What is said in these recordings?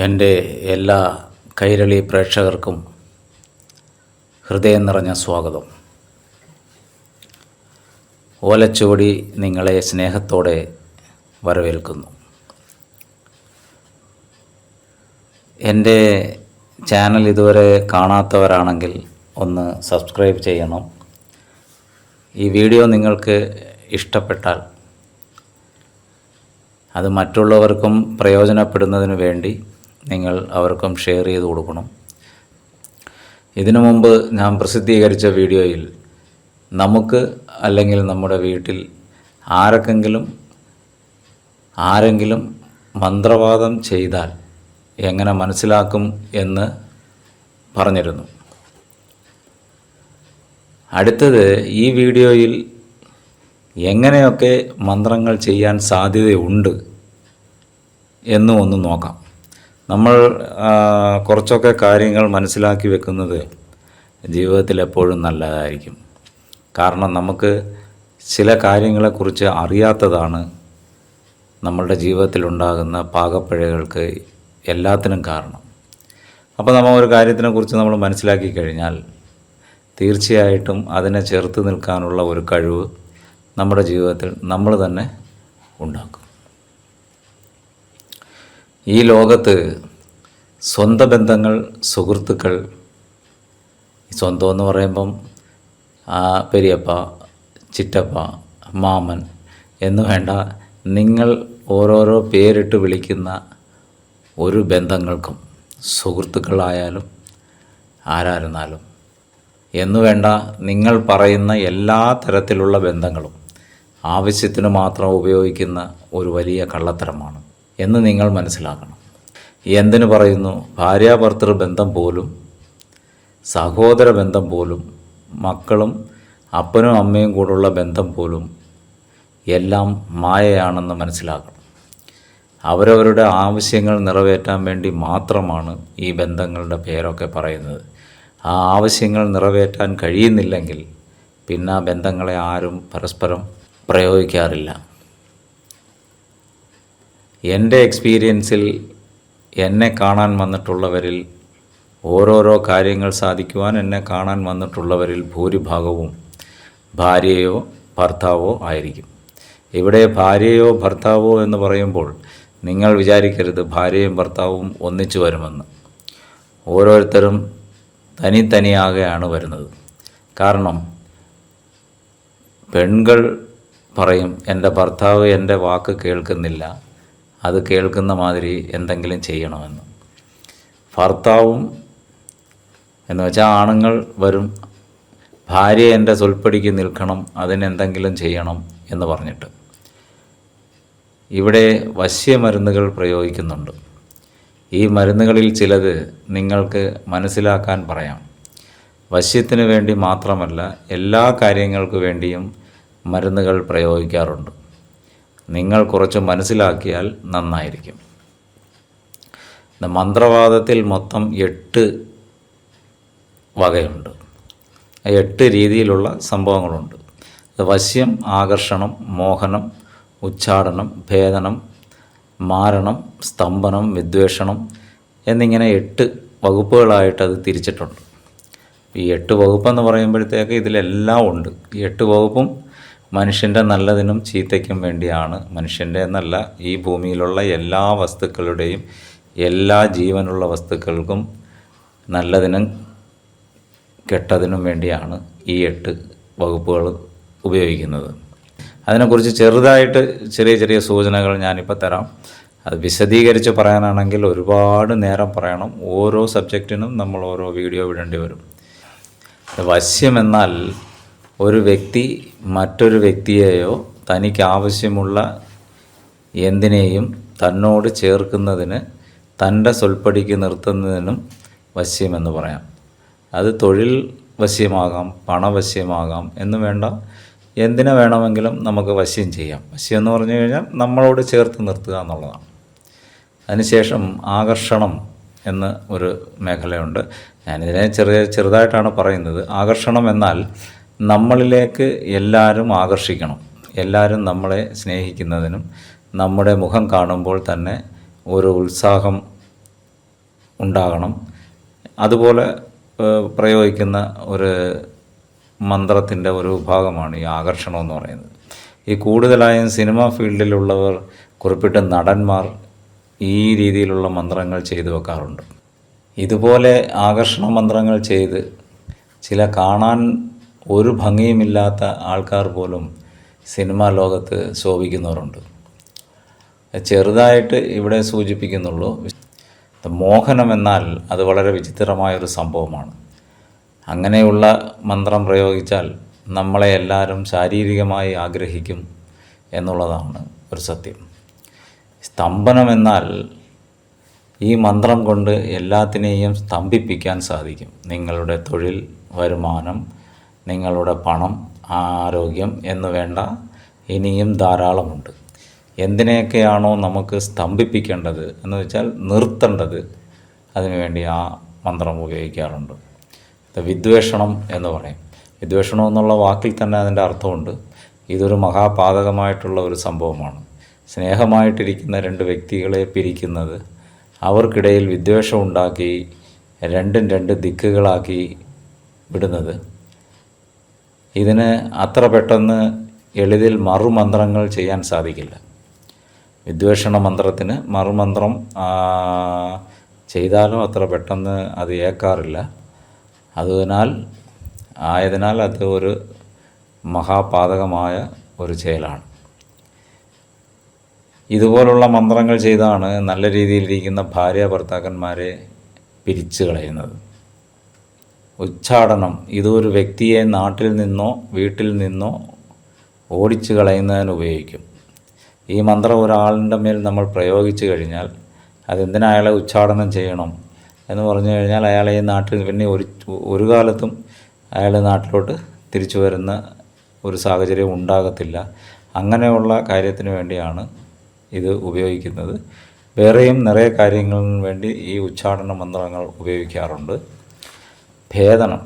എന്റെ എല്ലാ കൈരളി പ്രേക്ഷകർക്കും ഹൃദയം നിറഞ്ഞ സ്വാഗതം. ഓലച്ചുവടി നിങ്ങളെ സ്നേഹത്തോടെ വരവേൽക്കുന്നു. എന്റെ ചാനൽ ഇതുവരെ കാണാത്തവരാണെങ്കിൽ ഒന്ന് സബ്സ്ക്രൈബ് ചെയ്യണം. ഈ വീഡിയോ നിങ്ങൾക്ക് ഇഷ്ടപ്പെട്ടാൽ അത് മറ്റുള്ളവർക്കും പ്രയോജനപ്പെടുന്നതിന് വേണ്ടി നിങ്ങൾ അവർക്കും ഷെയർ ചെയ്ത് കൊടുക്കണം. ഇതിനു മുമ്പ് ഞാൻ പ്രസിദ്ധീകരിച്ച വീഡിയോയിൽ നമുക്ക് അല്ലെങ്കിൽ നമ്മുടെ വീട്ടിൽ ആരൊക്കെങ്കിലും ആരെങ്കിലും മന്ത്രവാദം ചെയ്താൽ എങ്ങനെ മനസ്സിലാക്കും എന്ന് പറഞ്ഞിരുന്നു. അടുത്തത് ഈ വീഡിയോയിൽ എങ്ങനെയൊക്കെ മന്ത്രങ്ങൾ ചെയ്യാൻ സാധ്യതയുണ്ട് എന്നും ഒന്ന് നോക്കാം. നമ്മൾ കുറച്ചൊക്കെ കാര്യങ്ങൾ മനസ്സിലാക്കി വെക്കുന്നത് ജീവിതത്തിൽ എപ്പോഴും നല്ലതായിരിക്കും. കാരണം നമുക്ക് ചില കാര്യങ്ങളെക്കുറിച്ച് അറിയാത്തതാണ് നമ്മളുടെ ജീവിതത്തിലുണ്ടാകുന്ന പാകപ്പിഴകൾക്ക് എല്ലാത്തിനും കാരണം. അപ്പോൾ നമ്മൾ ഒരു കാര്യത്തിനെക്കുറിച്ച് നമ്മൾ മനസ്സിലാക്കി കഴിഞ്ഞാൽ തീർച്ചയായിട്ടും അതിനെ ചെറുത്ത് നിൽക്കാനുള്ള ഒരു കഴിവ് നമ്മുടെ ജീവിതത്തിൽ നമ്മൾ തന്നെ ഉണ്ടാക്കും. ഈ ലോകത്ത് സ്വന്തം ബന്ധങ്ങൾ സുഹൃത്തുക്കൾ സ്വന്തം എന്ന് പറയുമ്പം പെരിയപ്പ ചിറ്റപ്പ മാമൻ എന്ന് വേണ്ട നിങ്ങൾ ഓരോരോ പേരിട്ട് വിളിക്കുന്ന ഒരു ബന്ധങ്ങൾക്കും സുഹൃത്തുക്കളായാലും ആരായിരുന്നാലും എന്നു വേണ്ട നിങ്ങൾ പറയുന്ന എല്ലാ തരത്തിലുള്ള ബന്ധങ്ങളും ആവശ്യത്തിന് മാത്രം ഉപയോഗിക്കുന്ന ഒരു വലിയ കള്ളത്തരമാണ്. എന്ന് നിങ്ങൾ മനസ്സിലാക്കണം. എന്തിനു പറയുന്നു? ഭാര്യാഭർത്തൃ ബന്ധം പോലും സഹോദര ബന്ധം പോലും മക്കളും അപ്പനും അമ്മയും കൂടുള്ള ബന്ധം പോലും എല്ലാം മായയാണെന്ന് മനസ്സിലാക്കണം. അവരവരുടെ ആവശ്യങ്ങൾ നിറവേറ്റാൻ വേണ്ടി മാത്രമാണ് ഈ ബന്ധങ്ങളുടെ പേരൊക്കെ പറയുന്നത്. ആ ആവശ്യങ്ങൾ നിറവേറ്റാൻ കഴിയുന്നില്ലെങ്കിൽ പിന്നെ ആ ബന്ധങ്ങളെ ആരും പരസ്പരം പ്രയോഗിക്കാറില്ല. എന്റെ എക്സ്പീരിയൻസിൽ എന്നെ കാണാൻ വന്നിട്ടുള്ളവരിൽ ഓരോരോ കാര്യങ്ങൾ സാധിക്കുവാൻ എന്നെ കാണാൻ വന്നിട്ടുള്ളവരിൽ ഭൂരിഭാഗവും ഭാര്യയോ ഭർത്താവോ ആയിരിക്കും. ഇവിടെ ഭാര്യയോ ഭർത്താവോ എന്ന് പറയുമ്പോൾ നിങ്ങൾ വിചാരിക്കരുത് ഭാര്യയും ഭർത്താവും ഒന്നിച്ചു വരുമെന്ന്. ഓരോരുത്തരും തനിത്തനിയാകെയാണ് വരുന്നത്. കാരണം പെൺകൾ പറയും എന്റെ ഭർത്താവ് എന്റെ വാക്ക് കേൾക്കുന്നില്ല അത് കേൾക്കുന്ന മാതിരി എന്തെങ്കിലും ചെയ്യണമെന്ന്. ഭർത്താവും എന്ന് വെച്ചാൽ ആണുങ്ങൾ വരും ഭാര്യ എന്റെ സൊൽപ്പടിക്ക് നിൽക്കണം അതിനെന്തെങ്കിലും ചെയ്യണം എന്ന് പറഞ്ഞിട്ട്. ഇവിടെ വശ്യമരുന്നുകൾ പ്രയോഗിക്കുന്നുണ്ട്. ഈ മരുന്നുകളിൽ ചിലത് നിങ്ങൾക്ക് മനസ്സിലാക്കാൻ പറയാം. വശ്യത്തിന് വേണ്ടി മാത്രമല്ല എല്ലാ കാര്യങ്ങൾക്ക് വേണ്ടിയും മരുന്നുകൾ പ്രയോഗിക്കാറുണ്ട്. നിങ്ങൾ കുറച്ച് മനസ്സിലാക്കിയാൽ നന്നായിരിക്കും. മന്ത്രവാദത്തിൽ മൊത്തം എട്ട് വകയുണ്ട്. എട്ട് രീതിയിലുള്ള സംഭവങ്ങളുണ്ട്. വശ്യം ആകർഷണം മോഹനം ഉച്ചാടനം ഭേദനം മാരണം സ്തംഭനം വിദ്വേഷണം എന്നിങ്ങനെ എട്ട് വകുപ്പുകളായിട്ട് അത് തിരിച്ചിട്ടുണ്ട്. ഈ എട്ട് വകുപ്പെന്ന് പറയുമ്പോഴത്തേക്ക് ഇതിലെല്ലാം ഉണ്ട്. ഈ എട്ട് വകുപ്പും മനുഷ്യന്റെ നല്ലതിനും ചീത്തയ്ക്കും വേണ്ടിയാണ്. മനുഷ്യന്റെ എന്നല്ല ഈ ഭൂമിയിലുള്ള എല്ലാ വസ്തുക്കളുടെയും എല്ലാ ജീവനുള്ള വസ്തുക്കൾക്കും നല്ലതിനും കെട്ടതിനും വേണ്ടിയാണ് ഈ എട്ട് വകുപ്പുകൾ ഉപയോഗിക്കുന്നത്. അതിനെക്കുറിച്ച് ചെറുതായിട്ട് ചെറിയ ചെറിയ സൂചനകൾ ഞാനിപ്പോൾ തരാം. അത് വിശദീകരിച്ച് പറയാനാണെങ്കിൽ ഒരുപാട് നേരം പറയണം. ഓരോ സബ്ജക്റ്റിനും നമ്മൾ ഓരോ വീഡിയോ വിടേണ്ടി വരും. വശ്യം എന്നാൽ ഒരു വ്യക്തി മറ്റൊരു വ്യക്തിയെയോ തനിക്ക് ആവശ്യമുള്ള എന്തിനേയും തന്നോട് ചേർക്കുന്നതിന് തന്റെ സ്വൽപ്പടിക്ക് നിർത്തുന്നതിനും വശ്യമെന്ന് പറയാം. അത് തൊഴിൽ വശ്യമാകാം പണവശ്യമാകാം എന്ന് വേണ്ട. എന്തിനെ വേണമെങ്കിലും നമുക്ക് വശ്യം ചെയ്യാം. വശ്യം എന്ന് പറഞ്ഞു കഴിഞ്ഞാൽ നമ്മളോട് ചേർത്ത് നിർത്തുക എന്നുള്ളതാണ്. അതിനുശേഷം ആകർഷണം എന്ന് ഒരു മേഖലയുണ്ട്. ഞാനിതിനെ ചെറിയ ചെറുതായിട്ടാണ് പറയുന്നത്. ആകർഷണം എന്നാൽ നമ്മളിലേക്ക് എല്ലാവരും ആകർഷിക്കണം. എല്ലാവരും നമ്മളെ സ്നേഹിക്കുന്നതിനും നമ്മുടെ മുഖം കാണുമ്പോൾ തന്നെ ഒരു ഉത്സാഹം ഉണ്ടാകണം. അതുപോലെ പ്രയോഗിക്കുന്ന ഒരു മന്ത്രത്തിന്റെ ഒരു ഭാഗമാണ് ഈ ആകർഷണം എന്ന് പറയുന്നത്. ഈ കൂടുതലായും സിനിമ ഫീൽഡിലുള്ളവർ കുറിപ്പിട്ട് നടന്മാർ ഈ രീതിയിലുള്ള മന്ത്രങ്ങൾ ചെയ്തു വെക്കാറുണ്ട്. ഇതുപോലെ ആകർഷണ മന്ത്രങ്ങൾ ചെയ്ത് ചില കാണാൻ ഒരു ഭംഗിയുമില്ലാത്ത ആൾക്കാർ പോലും സിനിമാ ലോകത്ത് ശോഭിക്കുന്നവരുണ്ട്. ചെറുതായിട്ട് ഇവിടെ സൂചിപ്പിക്കുന്നുള്ളൂ മോഹനം എന്നാൽ അത് വളരെ വിചിത്രമായൊരു സംഭവമാണ്. അങ്ങനെയുള്ള മന്ത്രം പ്രയോഗിച്ചാൽ നമ്മളെ എല്ലാവരും ശാരീരികമായി ആഗ്രഹിക്കും എന്നുള്ളതാണ് ഒരു സത്യം. സ്തംഭനം എന്നാൽ ഈ മന്ത്രം കൊണ്ട് എല്ലാത്തിനെയും സ്തംഭിപ്പിക്കാൻ സാധിക്കും. നിങ്ങളുടെ തൊഴിൽ വരുമാനം നിങ്ങളുടെ പണം ആരോഗ്യം എന്ന് വേണ്ട ഇനിയും ധാരാളമുണ്ട്. എന്തിനെയൊക്കെയാണോ നമുക്ക് സ്തംഭിപ്പിക്കേണ്ടത് എന്ന് വെച്ചാൽ നിർത്തേണ്ടത് അതിനുവേണ്ടി ആ മന്ത്രം ഉപയോഗിക്കാറുണ്ട്. വിദ്വേഷണം എന്ന് പറയും. വിദ്വേഷണം എന്നുള്ള വാക്കിൽ തന്നെ അതിന്റെ അർത്ഥമുണ്ട്. ഇതൊരു മഹാപാതകമായിട്ടുള്ള ഒരു സംഭവമാണ്. സ്നേഹമായിട്ടിരിക്കുന്ന രണ്ട് വ്യക്തികളെ പിരിക്കുന്നത് അവർക്കിടയിൽ വിദ്വേഷം ഉണ്ടാക്കി രണ്ടും രണ്ട് ദിക്കുകളാക്കി വിടുന്നത് ഇതിന് അത്ര പെട്ടെന്ന് എളിതിൽ മറുമന്ത്രങ്ങൾ ചെയ്യാൻ സാധിക്കില്ല. വിദ്വേഷണ മന്ത്രത്തിന് മറുമന്ത്രം ചെയ്താലും അത്ര പെട്ടെന്ന് അത് ഏക്കാറില്ല. അതിനാൽ ആയതിനാൽ അത് ഒരു മഹാപാതകമായ ഒരു செயലാണ്. ഇതുപോലുള്ള മന്ത്രങ്ങൾ ചെയ്താണ് നല്ല രീതിയിലിരിക്കുന്ന ഭാര്യ ഭർത്താക്കന്മാരെ പിരിച്ചു കളയുന്നത് ഉച്ചാടനം. ഇതൊരു വ്യക്തിയെ നാട്ടിൽ നിന്നോ വീട്ടിൽ നിന്നോ ഓടിച്ചു കളയുന്നതിന് ഉപയോഗിക്കും. ഈ മന്ത്രം ഒരാളിന്റെ മേൽ നമ്മൾ പ്രയോഗിച്ചു കഴിഞ്ഞാൽ അതെന്തിനാ അയാളെ ഉച്ചാടനം ചെയ്യണം എന്ന് പറഞ്ഞു കഴിഞ്ഞാൽ അയാളെ ഈ നാട്ടിൽ പിന്നെ ഒരു ഒരു കാലത്തും അയാൾ നാട്ടിലോട്ട് തിരിച്ചു വരുന്ന ഒരു സാഹചര്യം ഉണ്ടാകത്തില്ല. അങ്ങനെയുള്ള കാര്യത്തിന് വേണ്ടിയാണ് ഇത് ഉപയോഗിക്കുന്നത്. വേറെയും നിറയെ കാര്യങ്ങളിന് വേണ്ടി ഈ ഉച്ചാടന മന്ത്രങ്ങൾ ഉപയോഗിക്കാറുണ്ട്. ഭേദനം.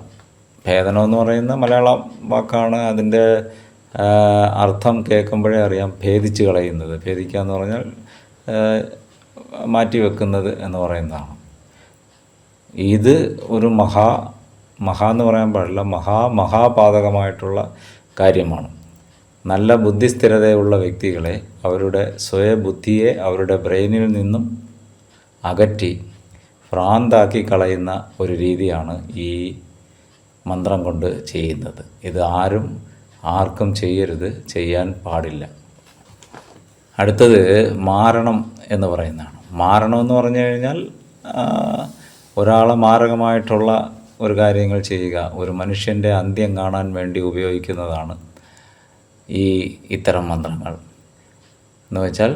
ഭേദനം എന്ന് പറയുന്ന മലയാള വാക്കാണ് അതിന്റെ അർത്ഥം കേൾക്കുമ്പോഴേ അറിയാം ഭേദിച്ച് കളയുന്നത്. ഭേദിക്കുക എന്ന് പറഞ്ഞാൽ മാറ്റി വെക്കുന്നത് എന്ന് പറയുന്നതാണ്. ഇത് ഒരു മഹാ മഹാ എന്ന് പറയാൻ പാടില്ല മഹാ മഹാപാതകമായിട്ടുള്ള കാര്യമാണ്. നല്ല ബുദ്ധിസ്ഥിരതയുള്ള വ്യക്തികളെ അവരുടെ സ്വയബുദ്ധിയെ അവരുടെ ബ്രെയിനിൽ നിന്നും അകറ്റി ഭ്രാന്താക്കി കളയുന്ന ഒരു രീതിയാണ് ഈ മന്ത്രം കൊണ്ട് ചെയ്യുന്നത്. ഇത് ആരും ആർക്കും ചെയ്യരുത് ചെയ്യാൻ പാടില്ല. അടുത്തത് മാരണം എന്ന് പറയുന്നതാണ്. മാരണം എന്ന് പറഞ്ഞു കഴിഞ്ഞാൽ ഒരാളെ മാരകമായിട്ടുള്ള ഒരു കാര്യങ്ങൾ ചെയ്യുക ഒരു മനുഷ്യന്റെ അന്ത്യം കാണാൻ വേണ്ടി ഉപയോഗിക്കുന്നതാണ് ഈ ഇത്തരം മന്ത്രങ്ങൾ. എന്ന് വെച്ചാൽ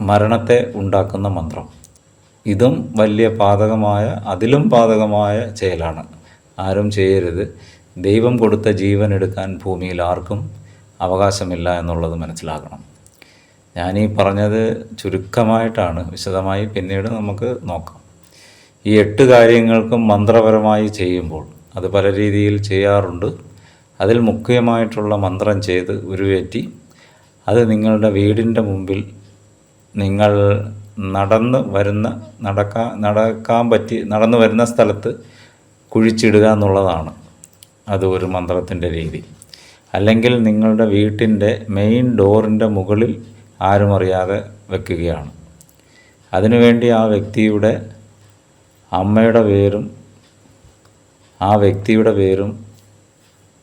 മരണത്തെ ഉണ്ടാക്കുന്ന മന്ത്രം. ഇതും വലിയ പാതകമായ അതിലും പാതകമായ செயലാണ് ആരും ചെയ്യരുത്. ദൈവം കൊടുത്ത ജീവൻ എടുക്കാൻ ഭൂമിയിൽ ആർക്കും അവകാശമില്ല എന്നുള്ളത് മനസ്സിലാക്കണം ഞാനീ പറഞ്ഞത് ചുരുക്കമായിട്ടാണ്. വിശദമായി പിന്നീട് നമുക്ക് നോക്കാം. ഈ എട്ട് കാര്യങ്ങൾക്കും മന്ത്രപരമായി ചെയ്യുമ്പോൾ അത് പല രീതിയിൽ ചെയ്യാറുണ്ട്. അതിൽ മുഖ്യമായിട്ടുള്ള മന്ത്രം ചെയ്ത് ഉരുവേറ്റി അത് നിങ്ങളുടെ വീടിന്റെ മുമ്പിൽ നിങ്ങൾ നടന്ന് വരുന്ന നടക്കാൻ നടക്കാൻ പറ്റി നടന്നു വരുന്ന സ്ഥലത്ത് കുഴിച്ചിടുക എന്നുള്ളതാണ്. അത് ഒരു മന്ത്രത്തിന്റെ രീതി. അല്ലെങ്കിൽ നിങ്ങളുടെ വീട്ടിന്റെ മെയിൻ ഡോറിന്റെ മുകളിൽ ആരും അറിയാതെ വെക്കുകയാണ്. അതിനുവേണ്ടി ആ വ്യക്തിയുടെ അമ്മയുടെ പേരും ആ വ്യക്തിയുടെ പേരും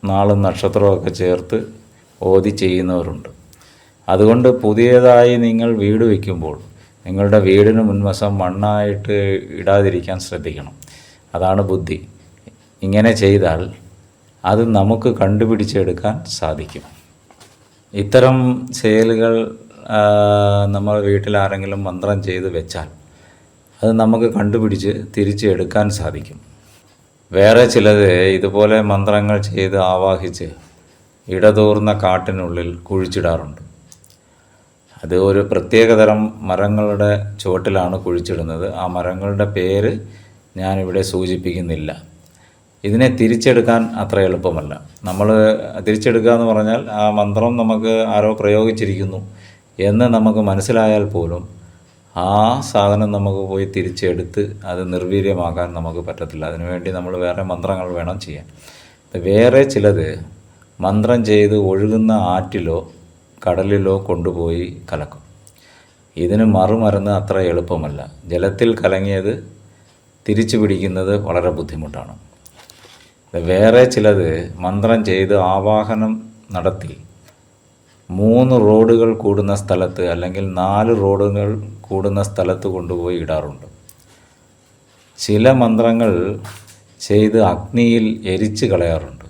നാളും നക്ഷത്രമൊക്കെ ചേർത്ത് ഓതി ചെയ്യുന്നവരുണ്ട്. അതുകൊണ്ട് പുതിയതായി നിങ്ങൾ വീട് വയ്ക്കുമ്പോൾ നിങ്ങളുടെ വീടിന് മുൻവശം മണ്ണായിട്ട് ഇടാതിരിക്കാൻ ശ്രദ്ധിക്കണം. അതാണ് ബുദ്ധി. ഇങ്ങനെ ചെയ്താൽ അത് നമുക്ക് കണ്ടുപിടിച്ചെടുക്കാൻ സാധിക്കും. ഇത്തരം ചെയലുകൾ നമ്മൾ വീട്ടിൽ ആരെങ്കിലും മന്ത്രം ചെയ്ത് വെച്ചാൽ അത് നമുക്ക് കണ്ടുപിടിച്ച് തിരിച്ചെടുക്കാൻ സാധിക്കും. വേറെ ചിലത് ഇതുപോലെ മന്ത്രങ്ങൾ ചെയ്ത് ആവാഹിച്ച് ഇടതൂർന്ന കാട്ടിനുള്ളിൽ കുഴിച്ചിടാറുണ്ട്. അത് ഒരു പ്രത്യേകതരം മരങ്ങളുടെ ചുവട്ടിലാണ് കുഴിച്ചിടുന്നത്. ആ മരങ്ങളുടെ പേര് ഞാനിവിടെ സൂചിപ്പിക്കുന്നില്ല. ഇതിനെ തിരിച്ചെടുക്കാൻ അത്ര എളുപ്പമല്ല. നമ്മൾ തിരിച്ചെടുക്കുക എന്ന് പറഞ്ഞാൽ ആ മന്ത്രം നമുക്ക് ആരോ പ്രയോഗിച്ചിരിക്കുന്നു എന്ന് നമുക്ക് മനസ്സിലായാൽ പോലും ആ സാധനം നമുക്ക് പോയി തിരിച്ചെടുത്ത് അത് നിർവീര്യമാക്കാൻ നമുക്ക് പറ്റത്തില്ല. അതിനുവേണ്ടി നമ്മൾ വേറെ മന്ത്രങ്ങൾ വേണം ചെയ്യാൻ. വേറെ ചിലത് മന്ത്രം ചെയ്ത് ഒഴുകുന്ന ആറ്റിലോ കടലിലോ കൊണ്ടുപോയി കലക്കും. ഇതിന് മറുമരുന്ന് അത്ര എളുപ്പമല്ല. ജലത്തിൽ കലങ്ങിയത് തിരിച്ചു പിടിക്കുന്നത് വളരെ ബുദ്ധിമുട്ടാണ്. വേറെ ചിലത് മന്ത്രം ചെയ്ത് ആവാഹനം നടത്തി മൂന്ന് റോഡുകൾ കൂടുന്ന സ്ഥലത്ത് അല്ലെങ്കിൽ നാല് റോഡുകൾ കൂടുന്ന സ്ഥലത്ത് കൊണ്ടുപോയി ഇടാറുണ്ട്. ചില മന്ത്രങ്ങൾ ചെയ്ത് അഗ്നിയിൽ എരിച്ച് കളയാറുണ്ട്.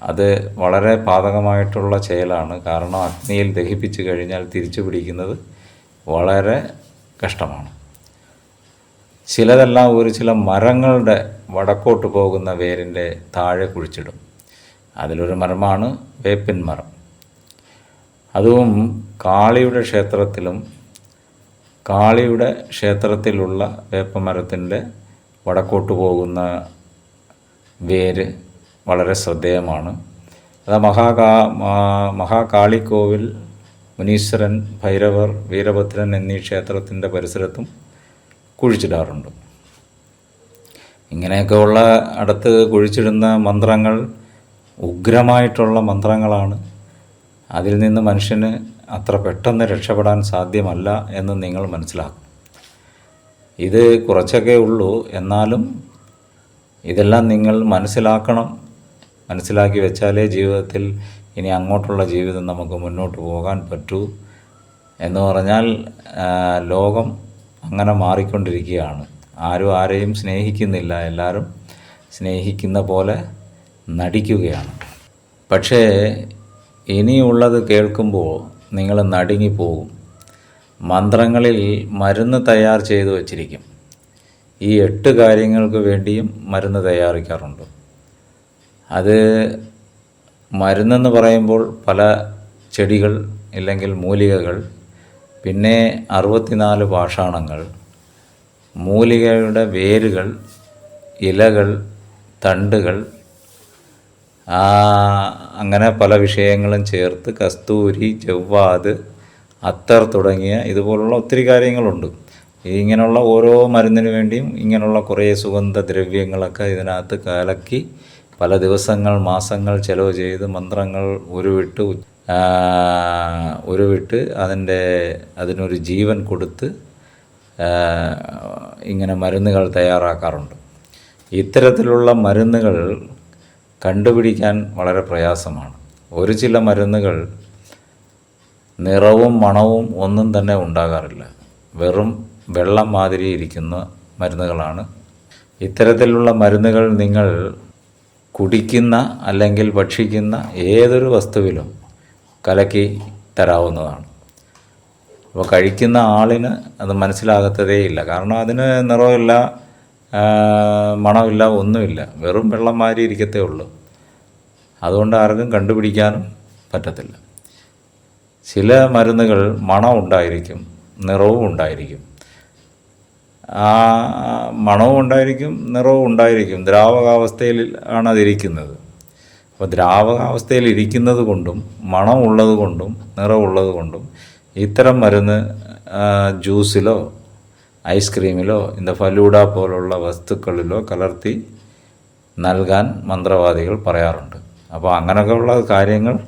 അത് വളരെ പാതകമായിട്ടുള്ള செயലാണ്. കാരണം അഗ്നിയിൽ ദഹിപ്പിച്ചു കഴിഞ്ഞാൽ തിരിച്ചു പിടിക്കുന്നത് വളരെ കഷ്ടമാണ്. ചിലതെല്ലാം ഒരു ചില മരങ്ങളുടെ വടക്കോട്ട് പോകുന്ന വേരിന്റെ താഴെ കുഴിച്ചിടും. അതിലൊരു മരമാണ് വേപ്പിൻ മരം. അതും കാളിയുടെ ക്ഷേത്രത്തിലും കാളിയുടെ ക്ഷേത്രത്തിലുള്ള വേപ്പമരത്തിന്റെ വടക്കോട്ട് പോകുന്ന വേര് വളരെ ശ്രദ്ധേയമാണ്. അത് മഹാകാ മഹാകാളി മഹാകാളിക്കോവിൽ മുനീശ്വരൻ ഭൈരവർ വീരഭദ്രൻ എന്നീ ക്ഷേത്രത്തിന്റെ പരിസരത്തും കുഴിച്ചിടാറുണ്ട്. ഇങ്ങനെയൊക്കെയുള്ള അടുത്ത് കുഴിച്ചിടുന്ന മന്ത്രങ്ങൾ ഉഗ്രമായിട്ടുള്ള മന്ത്രങ്ങളാണ്. അതിൽ നിന്ന് മനുഷ്യന് അത്ര പെട്ടെന്ന് രക്ഷപ്പെടാൻ സാധ്യമല്ല എന്ന് നിങ്ങൾ മനസ്സിലാക്കും. ഇത് കുറച്ചൊക്കെ ഉള്ളൂ. എന്നാലും ഇതെല്ലാം നിങ്ങൾ മനസ്സിലാക്കണം. മനസ്സിലാക്കി വെച്ചാലേ ജീവിതത്തിൽ ഇനി അങ്ങോട്ടുള്ള ജീവിതം നമുക്ക് മുന്നോട്ട് പോകാൻ പറ്റൂ എന്ന് പറഞ്ഞാൽ ലോകം അങ്ങനെ മാറിക്കൊണ്ടിരിക്കുകയാണ്. ആരും ആരെയും സ്നേഹിക്കുന്നില്ല. എല്ലാവരും സ്നേഹിക്കുന്ന പോലെ നടിക്കുകയാണ്. പക്ഷേ ഇനിയുള്ളത് കേൾക്കുമ്പോൾ നിങ്ങൾ നടുങ്ങിപ്പോകും. മന്ത്രങ്ങളിൽ മരുന്ന് തയ്യാർ ചെയ്തു വച്ചിരിക്കും. ഈ എട്ട് കാര്യങ്ങൾക്ക് വേണ്ടിയും മരുന്ന് തയ്യാറിക്കാറുണ്ട്. അത് മരുന്നെന്ന് പറയുമ്പോൾ പല ചെടികൾ ഇല്ലെങ്കിൽ മൂലികകൾ പിന്നെ അറുപത്തിനാല് പാഷാണങ്ങൾ മൂലികയുടെ വേരുകൾ ഇലകൾ തണ്ടുകൾ അങ്ങനെ പല വിഷയങ്ങളും ചേർത്ത് കസ്തൂരി ജവ്വാത് അത്തർ തുടങ്ങിയ ഇതുപോലുള്ള ഒത്തിരി കാര്യങ്ങളുണ്ട്. ഇങ്ങനെയുള്ള ഓരോ മരുന്നിനു വേണ്ടിയും ഇങ്ങനെയുള്ള കുറേ സുഗന്ധദ്രവ്യങ്ങളൊക്കെ ഇതിനകത്ത് കലക്കി പല ദിവസങ്ങൾ മാസങ്ങൾ ചെലവ് ചെയ്ത് മന്ത്രങ്ങൾ ഉരുവിട്ട് ഉരുവിട്ട് അതിന്റെ അതിനൊരു ജീവൻ കൊടുത്ത് ഇങ്ങനെ മരുന്നുകൾ തയ്യാറാക്കാറുണ്ട്. ഇത്തരത്തിലുള്ള മരുന്നുകൾ കണ്ടുപിടിക്കാൻ വളരെ പ്രയാസമാണ്. ഒരു ചില മരുന്നുകൾ നിറവും മണവും ഒന്നും തന്നെ ഉണ്ടാകാറില്ല. വെറും വെള്ളം മാതിരി ഇരിക്കുന്ന മരുന്നുകളാണ്. ഇത്തരത്തിലുള്ള മരുന്നുകൾ നിങ്ങൾ കുടിക്കുന്ന അല്ലെങ്കിൽ ഭക്ഷിക്കുന്ന ഏതൊരു വസ്തുവിലും കലക്കി തരാവുന്നതാണ്. അപ്പോൾ കഴിക്കുന്ന ആളിന് അത് മനസ്സിലാകത്തതേയില്ല കാരണം അതിന് നിറമില്ല മണമില്ല ഒന്നുമില്ല. വെറും വെള്ളം മാരി ഇരിക്കത്തേ ഉള്ളൂ. അതുകൊണ്ട് ആർക്കും കണ്ടുപിടിക്കാനും പറ്റത്തില്ല. ചില മരുന്നുകൾ മണം ഉണ്ടായിരിക്കും നിറവും ഉണ്ടായിരിക്കും. ആ മണവും ഉണ്ടായിരിക്കും നിറവും ഉണ്ടായിരിക്കും. ദ്രാവകാവസ്ഥയിൽ ആണ് അതിരിക്കുന്നത്. അപ്പോൾ ദ്രാവകാവസ്ഥയിൽ ഇരിക്കുന്നത് കൊണ്ടും മണമുള്ളത് കൊണ്ടും നിറവുള്ളത് കൊണ്ടും ഇത്തരം മരുന്ന് ജ്യൂസിലോ ഐസ്ക്രീമിലോ ഇന്ന ഫലൂഡ പോലുള്ള വസ്തുക്കളിലോ കലർത്തി നൽകാൻ മന്ത്രവാദികൾ പറയാറുണ്ട്. അപ്പോൾ അങ്ങനെയൊക്കെയുള്ള കാര്യങ്ങൾ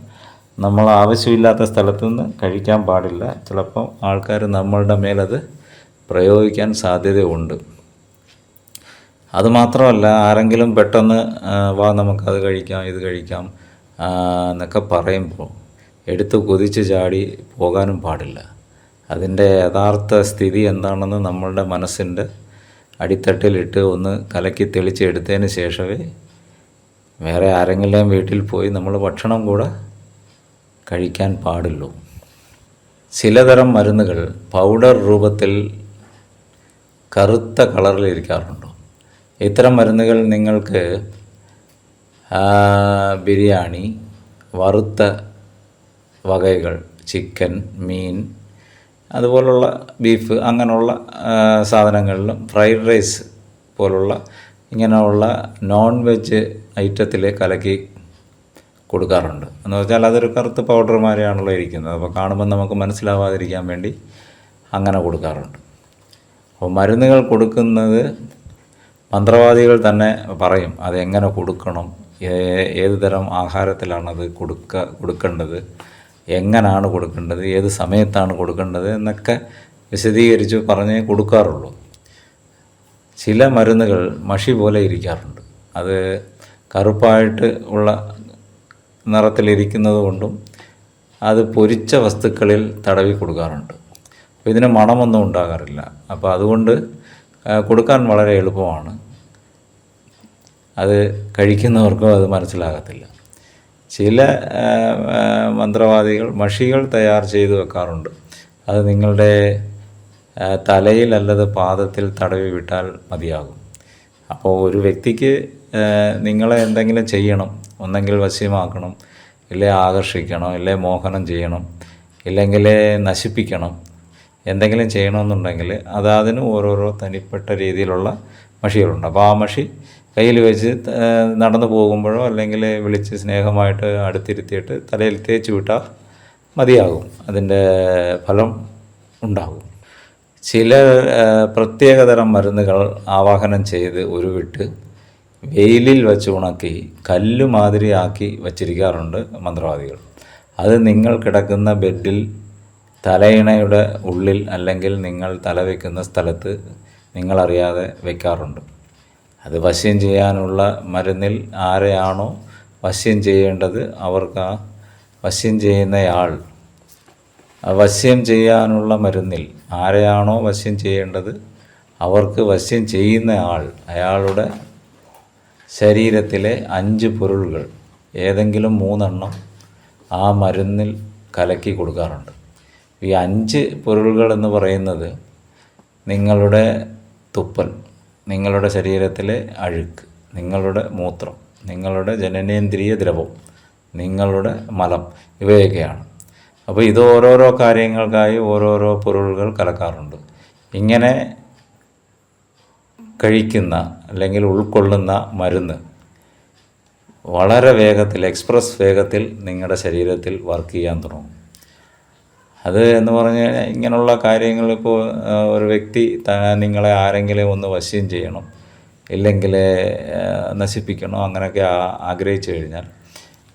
നമ്മൾ ആവശ്യമില്ലാത്ത സ്ഥലത്തു നിന്ന് കഴിക്കാൻ പാടില്ല. ചിലപ്പോൾ ആൾക്കാർ നമ്മളുടെ മേലത് പ്രയോഗിക്കാൻ സാധ്യതയുണ്ട്. അതുമാത്രമല്ല ആരെങ്കിലും പെട്ടെന്ന് വാ നമുക്കത് കഴിക്കാം ഇത് കഴിക്കാം എന്നൊക്കെ പറയുമ്പോൾ എടുത്ത് കുതിച്ച് ചാടി പോകാനും പാടില്ല. അതിന്റെ യഥാർത്ഥ സ്ഥിതി എന്താണെന്ന് നമ്മളുടെ മനസ്സിന്റെ അടിത്തട്ടിലിട്ട് ഒന്ന് കലക്കി തെളിച്ച് എടുത്തതിന് ശേഷമേ വേറെ ആരെങ്കിലും വീട്ടിൽ പോയി നമ്മൾ ഭക്ഷണം കൂടെ കഴിക്കാൻ പാടുള്ളൂ. ചിലതരം മരുന്നുകൾ പൗഡർ രൂപത്തിൽ കറുത്ത കളറിൽ ഇരിക്കാറുണ്ട്? ഇത്തരം മരുന്നുകൾ നിങ്ങൾക്ക് ബിരിയാണി വറുത്ത വകകൾ ചിക്കൻ മീൻ അതുപോലുള്ള ബീഫ് അങ്ങനെയുള്ള സാധനങ്ങളിലും ഫ്രൈഡ് റൈസ് പോലുള്ള ഇങ്ങനെയുള്ള നോൺ വെജ് ഐറ്റത്തിൽ കലക്കി കൊടുക്കാറുണ്ട്. എന്ന് വെച്ചാൽ അതൊരു കറുത്ത പൗഡർ മാതിരിയാണല്ലോ ഇരിക്കുന്നത്. അപ്പോൾ കാണുമ്പോൾ നമുക്ക് മനസ്സിലാവാതിരിക്കാൻ വേണ്ടി അങ്ങനെ കൊടുക്കാറുണ്ട്. അപ്പോൾ മരുന്നുകൾ കൊടുക്കുന്നത് മന്ത്രവാദികൾ തന്നെ പറയും അതെങ്ങനെ കൊടുക്കണം? ഏത് തരം ആഹാരത്തിലാണത് കൊടുക്ക കൊടുക്കേണ്ടത്? എങ്ങനെയാണ് കൊടുക്കേണ്ടത്? ഏത് സമയത്താണ് കൊടുക്കേണ്ടത്? എന്നൊക്കെ വിശദീകരിച്ച് പറഞ്ഞ് കൊടുക്കാറുള്ളൂ. ചില മരുന്നുകൾ മഷി പോലെ ഇരിക്കാറുണ്ട്. അത് കറുപ്പായിട്ട് ഉള്ള നിറത്തിലിരിക്കുന്നത് കൊണ്ടും അത് പൊരിച്ച വസ്തുക്കളിൽ തടവി കൊടുക്കാറുണ്ട്. അപ്പോൾ ഇതിന് മണമൊന്നും ഉണ്ടാകാറില്ല. അപ്പോൾ അതുകൊണ്ട് കൊടുക്കാൻ വളരെ എളുപ്പമാണ്. അത് കഴിക്കുന്നവർക്കും അത് മനസ്സിലാകത്തില്ല. ചില മന്ത്രവാദികൾ മഷികൾ തയ്യാർ ചെയ്തു വെക്കാറുണ്ട്. അത് നിങ്ങളുടെ തലയിൽ അല്ലത് പാദത്തിൽ തടവി വിട്ടാൽ മതിയാകും. അപ്പോൾ ഒരു വ്യക്തിക്ക് നിങ്ങളെ എന്തെങ്കിലും ചെയ്യണം ഒന്നെങ്കിൽ വശ്യമാക്കണം ഇല്ലേ ആകർഷിക്കണം ഇല്ലേ മോഹനം ചെയ്യണം ഇല്ലെങ്കിൽ നശിപ്പിക്കണം എന്തെങ്കിലും ചെയ്യണമെന്നുണ്ടെങ്കിൽ അതാതിന് ഓരോരോ തനിപ്പെട്ട രീതിയിലുള്ള മഷികളുണ്ട്. അപ്പോൾ ആ മഷി കയ്യിൽ വെച്ച് നടന്നു പോകുമ്പോഴോ അല്ലെങ്കിൽ വിളിച്ച് സ്നേഹമായിട്ട് അടുത്തിരുത്തിയിട്ട് തലയിൽ തേച്ച് വിട്ടാൽ മതിയാകും. അതിന്റെ ഫലം ഉണ്ടാകും. ചില പ്രത്യേകതരം മരുന്നുകൾ ആവാഹനം ചെയ്ത് ഉരുവിട്ട് വെയിലിൽ വെച്ച് ഉണക്കി കല്ലുമാതിരിയാക്കി വച്ചിരിക്കാറുണ്ട് മന്ത്രവാദികൾ. അത് നിങ്ങൾ കിടക്കുന്ന ബെഡിൽ തലയിണയുടെ ഉള്ളിൽ അല്ലെങ്കിൽ നിങ്ങൾ തല വയ്ക്കുന്ന സ്ഥലത്ത് നിങ്ങളറിയാതെ വയ്ക്കാറുണ്ട് അത് വശ്യം ചെയ്യാനുള്ള മരുന്നിൽ ആരെയാണോ വശ്യം ചെയ്യേണ്ടത് അവർക്ക് ആ വശ്യം ചെയ്യുന്നയാൾ. വശ്യം ചെയ്യാനുള്ള മരുന്നിൽ ആരെയാണോ വശ്യം ചെയ്യേണ്ടത് അവർക്ക് വശ്യം ചെയ്യുന്ന ആൾ അയാളുടെ ശരീരത്തിലെ അഞ്ച് പൊരുളുകൾ ഏതെങ്കിലും മൂന്നെണ്ണം ആ മരുന്നിൽ കലക്കി കൊടുക്കാറുണ്ട്. ഈ അഞ്ച് പൊരുളുകൾ എന്ന് പറയുന്നത് നിങ്ങളുടെ തുപ്പൽ നിങ്ങളുടെ ശരീരത്തിലെ അഴുക്ക് നിങ്ങളുടെ മൂത്രം നിങ്ങളുടെ ജനനേന്ദ്രിയ ദ്രവം നിങ്ങളുടെ മലം ഇവയൊക്കെയാണ്. അപ്പോൾ ഇത് ഓരോരോ കാര്യങ്ങൾക്കായി ഓരോരോ പൊരുളുകൾ കലക്കാറുണ്ട്. ഇങ്ങനെ കഴിക്കുന്ന അല്ലെങ്കിൽ ഉൾക്കൊള്ളുന്ന മരുന്ന് വളരെ വേഗത്തിൽ എക്സ്പ്രസ് വേഗത്തിൽ നിങ്ങളുടെ ശരീരത്തിൽ വർക്ക് ചെയ്യാൻ തുടങ്ങും. അത് എന്ന് പറഞ്ഞു കഴിഞ്ഞാൽ ഇങ്ങനെയുള്ള കാര്യങ്ങൾ ഇപ്പോൾ ഒരു വ്യക്തി നിങ്ങളെ ആരെങ്കിലും ഒന്ന് വശ്യം ചെയ്യണം ഇല്ലെങ്കിൽ നശിപ്പിക്കണം അങ്ങനെയൊക്കെ ആഗ്രഹിച്ചു കഴിഞ്ഞാൽ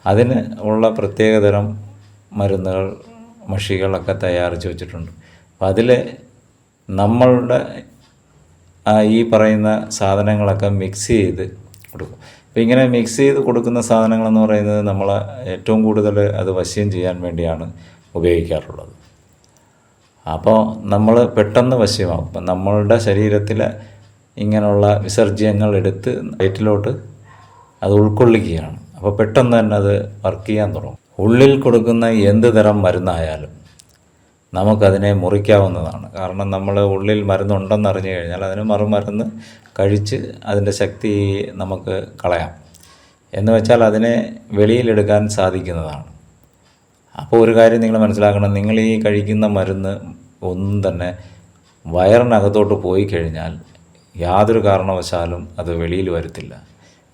അതിന് ഉള്ള പ്രത്യേകതരം മരുന്നുകൾ മഷികളൊക്കെ തയ്യാറിച്ച് വെച്ചിട്ടുണ്ട്. അപ്പം അതിൽ നമ്മളുടെ ഈ പറയുന്ന സാധനങ്ങളൊക്കെ മിക്സ് ചെയ്ത് കൊടുക്കും. അപ്പോൾ ഇങ്ങനെ മിക്സ് ചെയ്ത് കൊടുക്കുന്ന സാധനങ്ങളെന്ന് പറയുന്നത് നമ്മൾ ഏറ്റവും കൂടുതൽ അത് വശ്യം ചെയ്യാൻ വേണ്ടിയാണ്. ഉപയോഗിക്കാറുള്ളത്. അപ്പോൾ നമ്മൾ പെട്ടെന്ന് വശ്യമാകും അപ്പം നമ്മളുടെ ശരീരത്തിലെ ഇങ്ങനെയുള്ള വിസർജ്യങ്ങൾ എടുത്ത് വയറ്റിലോട്ട് അത് ഉൾക്കൊള്ളിക്കുകയാണ്. അപ്പോൾ പെട്ടെന്ന് തന്നെ അത് വർക്ക് ചെയ്യാൻ തുടങ്ങും. ഉള്ളിൽ കൊടുക്കുന്ന എന്ത് തരം മരുന്നായാലും നമുക്കതിനെ മുറിക്കാവുന്നതാണ്. കാരണം നമ്മൾ ഉള്ളിൽ മരുന്നുണ്ടെന്ന് അറിഞ്ഞു കഴിഞ്ഞാൽ അതിന് മറുമരുന്ന് കഴിച്ച് അതിന്റെ ശക്തി നമുക്ക് കളയാം. എന്ന് വെച്ചാൽ അതിനെ വെളിയിലെടുക്കാൻ സാധിക്കുന്നതാണ്. അപ്പോൾ ഒരു കാര്യം നിങ്ങൾ മനസ്സിലാക്കണം. നിങ്ങൾ ഈ കഴിക്കുന്ന മരുന്ന് ഒന്നും തന്നെ വയറിനകത്തോട്ട് പോയി കഴിഞ്ഞാൽ യാതൊരു കാരണവശാലും അത് വെളിയിൽ വരത്തില്ല.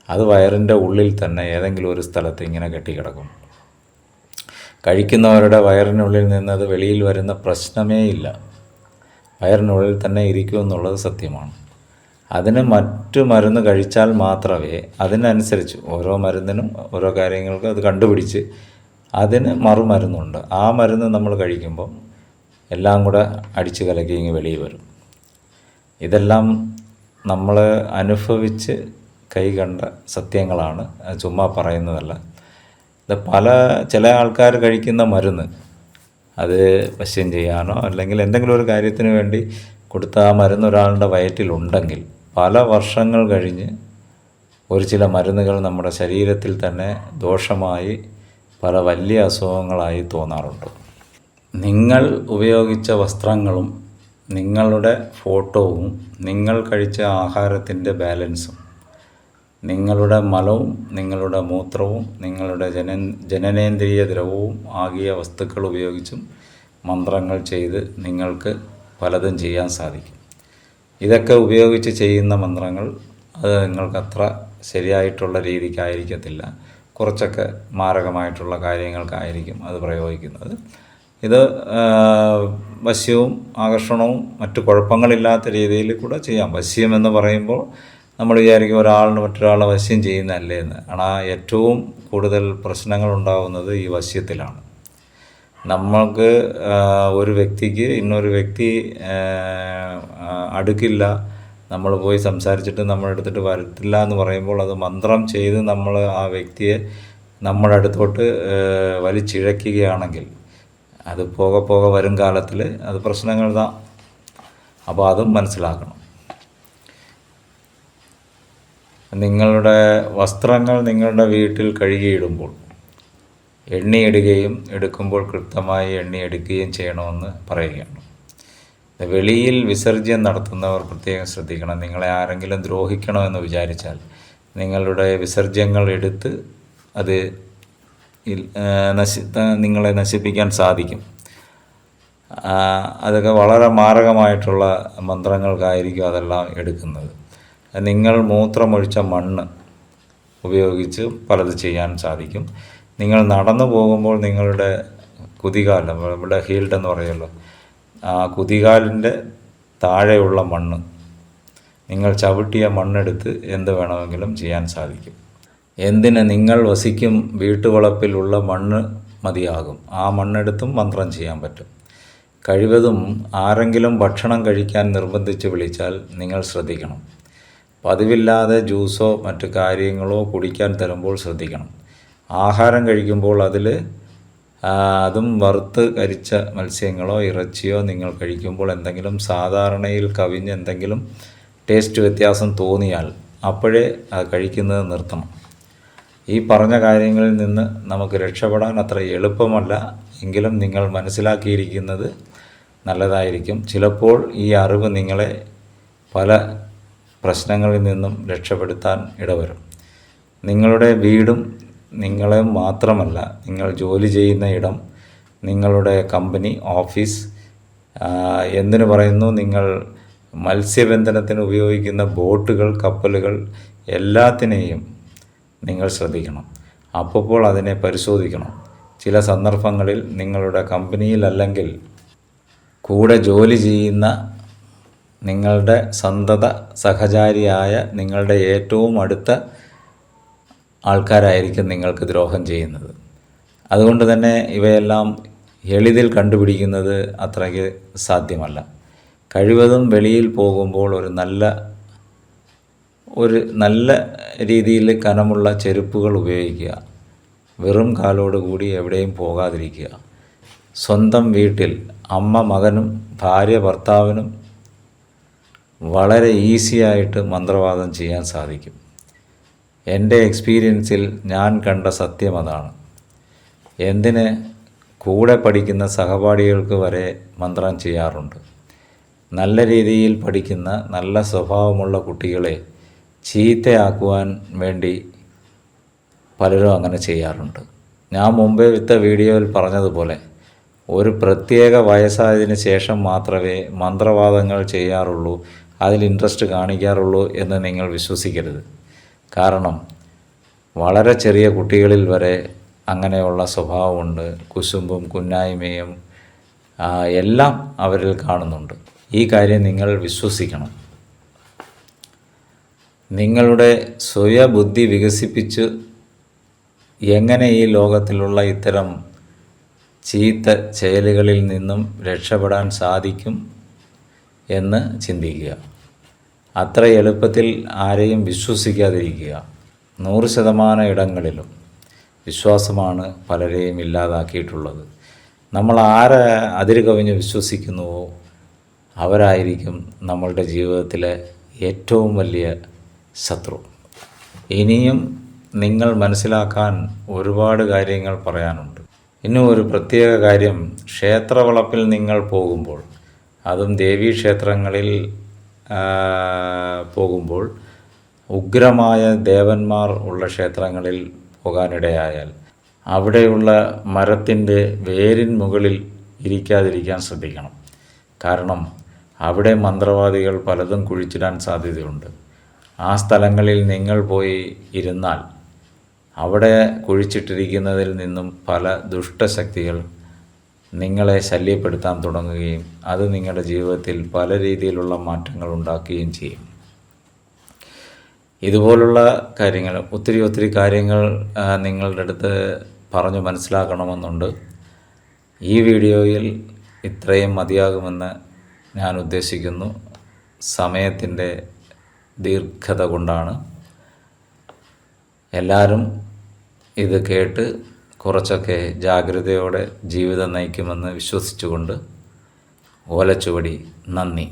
അത് വയറിന്റെ ഉള്ളിൽ തന്നെ ഏതെങ്കിലും ഒരു സ്ഥലത്ത് ഇങ്ങനെ കെട്ടിക്കിടക്കും. കഴിക്കുന്നവരുടെ വയറിനുള്ളിൽ നിന്ന് അത് വെളിയിൽ വരുന്ന പ്രശ്നമേ ഇല്ല. വയറിനുള്ളിൽ തന്നെ ഇരിക്കുമെന്നുള്ളത് സത്യമാണ്. അതിന് മറ്റു മരുന്ന് കഴിച്ചാൽ മാത്രമേ അതിനനുസരിച്ച് ഓരോ മരുന്നിനും ഓരോ കാര്യങ്ങൾക്കും അത് കണ്ടുപിടിച്ച് അതിന് മറുമരുന്നുണ്ട്. ആ മരുന്ന് നമ്മൾ കഴിക്കുമ്പോൾ എല്ലാം കൂടെ അടിച്ച് കലക്കി ഇങ്ങ് വെളിയിൽ വരും. ഇതെല്ലാം നമ്മൾ അനുഭവിച്ച് കൈ കണ്ട സത്യങ്ങളാണ്. ചുമ്മാ പറയുന്നതല്ല. ഇത് പല ചില ആൾക്കാർ കഴിക്കുന്ന മരുന്ന്. അത് വശ്യം ചെയ്യാനോ അല്ലെങ്കിൽ എന്തെങ്കിലും ഒരു കാര്യത്തിന് വേണ്ടി കൊടുത്ത ആ മരുന്ന് ഒരാളുടെ വയറ്റിലുണ്ടെങ്കിൽ പല വർഷങ്ങൾ കഴിഞ്ഞ് ഒരു ചില മരുന്നുകൾ നമ്മുടെ ശരീരത്തിൽ തന്നെ ദോഷമായി പല വലിയ അസുഖങ്ങളായി തോന്നാറുണ്ട്. നിങ്ങൾ ഉപയോഗിച്ച വസ്ത്രങ്ങളും നിങ്ങളുടെ ഫോട്ടോവും നിങ്ങൾ കഴിച്ച ആഹാരത്തിന്റെ ബാലൻസും നിങ്ങളുടെ മലവും നിങ്ങളുടെ മൂത്രവും നിങ്ങളുടെ ജന ജനനേന്ദ്രിയ ദ്രവവും ആകിയ വസ്തുക്കൾ ഉപയോഗിച്ചും മന്ത്രങ്ങൾ ചെയ്ത് നിങ്ങൾക്ക് പലതും ചെയ്യാൻ സാധിക്കും. ഇതൊക്കെ ഉപയോഗിച്ച് ചെയ്യുന്ന മന്ത്രങ്ങൾ അത് നിങ്ങൾക്കത്ര ശരിയായിട്ടുള്ള രീതിക്കായിരിക്കത്തില്ല. കുറച്ചൊക്കെ മാരകമായിട്ടുള്ള കാര്യങ്ങൾക്കായിരിക്കും അത് പ്രയോഗിക്കുന്നത് ഇത് ആ, വശ്യവും ആകർഷണവും മറ്റു കുഴപ്പങ്ങളില്ലാത്ത രീതിയിൽ കൂടെ ചെയ്യാം വശ്യം എന്ന് പറയുമ്പോൾ നമ്മൾ വിചാരിക്കും ഒരാളിന് മറ്റൊരാളെ വശ്യം ചെയ്യുന്നതല്ലേ എന്ന് ஆனால் ഏറ്റവും കൂടുതൽ പ്രശ്നങ്ങൾ ഉണ്ടാകുന്നത് ഈ വശ്യത്തിലാണ് നമ്മൾക്ക് ആ, ഒരു വ്യക്തിക്ക് ഇന്നൊരു വ്യക്തി ആ, ആ, അടുക്കില്ല നമ്മൾ പോയി സംസാരിച്ചിട്ട് നമ്മൾ എടുത്തിട്ട് വരത്തില്ല എന്ന് പറയുമ്പോൾ അത് മന്ത്രം ചെയ്ത് നമ്മൾ ആ വ്യക്തിയെ നമ്മുടെ അടുത്തോട്ട് വലിച്ചിഴക്കുകയാണെങ്കിൽ അത് പോക പോക വരും കാലത്തിൽ അത് പ്രശ്നങ്ങൾ താ. അപ്പോൾ അതും മനസ്സിലാക്കണം. നിങ്ങളുടെ വസ്ത്രങ്ങൾ നിങ്ങളുടെ വീട്ടിൽ കഴുകിയിടുമ്പോൾ എണ്ണിയിടുകയും എടുക്കുമ്പോൾ കൃത്യമായി എണ്ണിയെടുക്കുകയും ചെയ്യണമെന്ന് പറയുകയാണ്. വെളിയിൽ വിസർജ്യം നടത്തുന്നവർ പ്രത്യേകം ശ്രദ്ധിക്കണം. നിങ്ങളെ ആരെങ്കിലും ദ്രോഹിക്കണമെന്ന് വിചാരിച്ചാൽ നിങ്ങളുടെ വിസർജ്യങ്ങൾ എടുത്ത് അത് നശി നിങ്ങളെ നശിപ്പിക്കാൻ സാധിക്കും. അതൊക്കെ വളരെ മാരകമായിട്ടുള്ള മന്ത്രങ്ങൾക്കായിരിക്കും അതെല്ലാം എടുക്കുന്നത്. നിങ്ങൾ മൂത്രമൊഴിച്ച മണ്ണ് ഉപയോഗിച്ച് പലത് ചെയ്യാൻ സാധിക്കും. നിങ്ങൾ നടന്നു പോകുമ്പോൾ നിങ്ങളുടെ കുതികാലം നമ്മുടെ ഹീൽഡ് എന്ന് പറയുമല്ലോ ആ കുതികാലിന്റെ താഴെയുള്ള മണ്ണ്. നിങ്ങൾ ചവിട്ടിയ മണ്ണെടുത്ത് എന്ത് വേണമെങ്കിലും ചെയ്യാൻ സാധിക്കും. എന്തിന് നിങ്ങൾ വസിക്കും വീട്ടുവളപ്പിലുള്ള മണ്ണ് മതിയാകും. ആ മണ്ണെടുത്തും മന്ത്രം ചെയ്യാൻ പറ്റും. കഴിവതും ആരെങ്കിലും ഭക്ഷണം കഴിക്കാൻ നിർബന്ധിച്ച് വിളിച്ചാൽ നിങ്ങൾ ശ്രദ്ധിക്കണം. പതിവില്ലാതെ ജ്യൂസോ മറ്റു കാര്യങ്ങളോ കുടിക്കാൻ തരുമ്പോൾ ശ്രദ്ധിക്കണം. ആഹാരം കഴിക്കുമ്പോൾ അതിൽ അതും വറുത്ത് കരിച്ച മത്സ്യങ്ങളോ ഇറച്ചിയോ നിങ്ങൾ കഴിക്കുമ്പോൾ എന്തെങ്കിലും സാധാരണയിൽ കവിഞ്ഞ് എന്തെങ്കിലും ടേസ്റ്റ് വ്യത്യാസം തോന്നിയാൽ അപ്പോഴേ കഴിക്കുന്നത് നിർത്തണം. ഈ പറഞ്ഞ കാര്യങ്ങളിൽ നിന്ന് നമുക്ക് രക്ഷപ്പെടാൻ അത്ര എളുപ്പമല്ല. എങ്കിലും നിങ്ങൾ മനസ്സിലാക്കിയിരിക്കുന്നത് നല്ലതായിരിക്കും. ചിലപ്പോൾ ഈ അറിവ് നിങ്ങളെ പല പ്രശ്നങ്ങളിൽ നിന്നും രക്ഷപ്പെടുത്താൻ ഇടവരും. നിങ്ങളുടെ വീടും നിങ്ങളെ മാത്രമല്ല നിങ്ങൾ ജോലി ചെയ്യുന്ന ഇടം നിങ്ങളുടെ കമ്പനി ഓഫീസ് എന്തിനു പറയുന്നു നിങ്ങൾ മത്സ്യബന്ധനത്തിന് ഉപയോഗിക്കുന്ന ബോട്ടുകൾ കപ്പലുകൾ എല്ലാത്തിനെയും നിങ്ങൾ ശ്രദ്ധിക്കണം. അപ്പോൾ അതിനെ പരിശോധിക്കണം. ചില സന്ദർഭങ്ങളിൽ നിങ്ങളുടെ കമ്പനിയിലല്ലെങ്കിൽ കൂടെ ജോലി ചെയ്യുന്ന നിങ്ങളുടെ സന്തത സഹചാരിയായ നിങ്ങളുടെ ഏറ്റവും അടുത്ത ആൾക്കാരായിരിക്കും നിങ്ങൾക്ക് ദ്രോഹം ചെയ്യുന്നത്. അതുകൊണ്ട് തന്നെ ഇവയെല്ലാം എളിതിൽ കണ്ടുപിടിക്കുന്നത് അത്രയ്ക്ക് സാധ്യമല്ല. കഴിവതും വെളിയിൽ പോകുമ്പോൾ ഒരു നല്ല ഒരു നല്ല രീതിയിൽ കനമുള്ള ചെരുപ്പുകൾ ഉപയോഗിക്കുക. വെറും കാലോടുകൂടി എവിടെയും പോകാതിരിക്കുക. സ്വന്തം വീട്ടിൽ അമ്മ മകനും ഭാര്യ ഭർത്താവിനും വളരെ ഈസിയായിട്ട് മന്ത്രവാദം ചെയ്യാൻ സാധിക്കും. എന്റെ എക്സ്പീരിയൻസിൽ ഞാൻ കണ്ട സത്യം അതാണ്. എന്തിന് കൂടെ പഠിക്കുന്ന സഹപാഠികൾക്ക് വരെ മന്ത്രം ചെയ്യാറുണ്ട്. നല്ല രീതിയിൽ പഠിക്കുന്ന നല്ല സ്വഭാവമുള്ള കുട്ടികളെ ചീത്തയാക്കുവാൻ വേണ്ടി പലരും അങ്ങനെ ചെയ്യാറുണ്ട്. ഞാൻ മുമ്പേ വിത്ത വീഡിയോയിൽ പറഞ്ഞതുപോലെ ഒരു പ്രത്യേക വയസ്സായതിന് ശേഷം മാത്രമേ മന്ത്രവാദങ്ങൾ ചെയ്യാറുള്ളൂ അതിൽ ഇൻട്രസ്റ്റ് കാണിക്കാറുള്ളൂ എന്ന് നിങ്ങൾ വിശ്വസിക്കരുത്. കാരണം വളരെ ചെറിയ കുട്ടികളിൽ വരെ അങ്ങനെയുള്ള സ്വഭാവമുണ്ട്. കുശുമ്പും കുന്നായ്മയും എല്ലാം അവരിൽ കാണുന്നുണ്ട്. ഈ കാര്യം നിങ്ങൾ വിശ്വസിക്കണം. നിങ്ങളുടെ സ്വയബുദ്ധി വികസിപ്പിച്ച് എങ്ങനെ ഈ ലോകത്തിലുള്ള ഇത്തരം ചീത്ത செயലുകളിൽ നിന്നും രക്ഷപ്പെടാൻ സാധിക്കും എന്ന് ചിന്തിക്കുക. അത്ര എളുപ്പത്തിൽ ആരെയും വിശ്വസിക്കാതിരിക്കുക. നൂറ് ശതമാനം ഇടങ്ങളിലും വിശ്വാസമാണ് പലരെയും ഇല്ലാതാക്കിയിട്ടുള്ളത്. നമ്മൾ ആരെ അതിര് കവിഞ്ഞ് വിശ്വസിക്കുന്നുവോ അവരായിരിക്കും നമ്മളുടെ ജീവിതത്തിലെ ഏറ്റവും വലിയ ശത്രു. ഇനിയും നിങ്ങൾ മനസ്സിലാക്കാൻ ഒരുപാട് കാര്യങ്ങൾ പറയാനുണ്ട്. ഇന്നും ഒരു പ്രത്യേക കാര്യം ക്ഷേത്രവളപ്പിൽ നിങ്ങൾ പോകുമ്പോൾ അതും ദേവീക്ഷേത്രങ്ങളിൽ പോകുമ്പോൾ ഉഗ്രമായ ദേവന്മാർ ഉള്ള ക്ഷേത്രങ്ങളിൽ പോകാനിടയായാൽ അവിടെയുള്ള മരത്തിന്റെ വേരിൻ മുകളിൽ ഇരിക്കാതിരിക്കാൻ ശ്രദ്ധിക്കണം. കാരണം അവിടെ മന്ത്രവാദികൾ പലതും കുഴിച്ചിടാൻ സാധ്യതയുണ്ട്. ആ സ്ഥലങ്ങളിൽ നിങ്ങൾ പോയി ഇരുന്നാൽ അവിടെ കുഴിച്ചിട്ടിരിക്കുന്നതിൽ നിന്നും പല ദുഷ്ടശക്തികൾ നിങ്ങളെ ശല്യപ്പെടുത്താൻ തുടങ്ങുകയും അത് നിങ്ങളുടെ ജീവിതത്തിൽ പല രീതിയിലുള്ള മാറ്റങ്ങൾ ഉണ്ടാക്കുകയും ചെയ്യും. ഇതുപോലുള്ള കാര്യങ്ങൾ ഒത്തിരി ഒത്തിരി കാര്യങ്ങൾ നിങ്ങളുടെ അടുത്ത് പറഞ്ഞു മനസ്സിലാക്കണമെന്നുണ്ട്. ഈ വീഡിയോയിൽ ഇത്രയും മതിയാകുമെന്ന് ഞാൻ ഉദ്ദേശിക്കുന്നു. സമയത്തിന്റെ ദീർഘത കൊണ്ടാണ്. എല്ലാവരും ഇത് കേട്ട് കുറച്ചൊക്കെ ജാഗ്രതയോടെ ജീവിതം നയിക്കുമെന്ന് വിശ്വസിച്ചുകൊണ്ട് ഓലച്ചുവടി നന്ദി.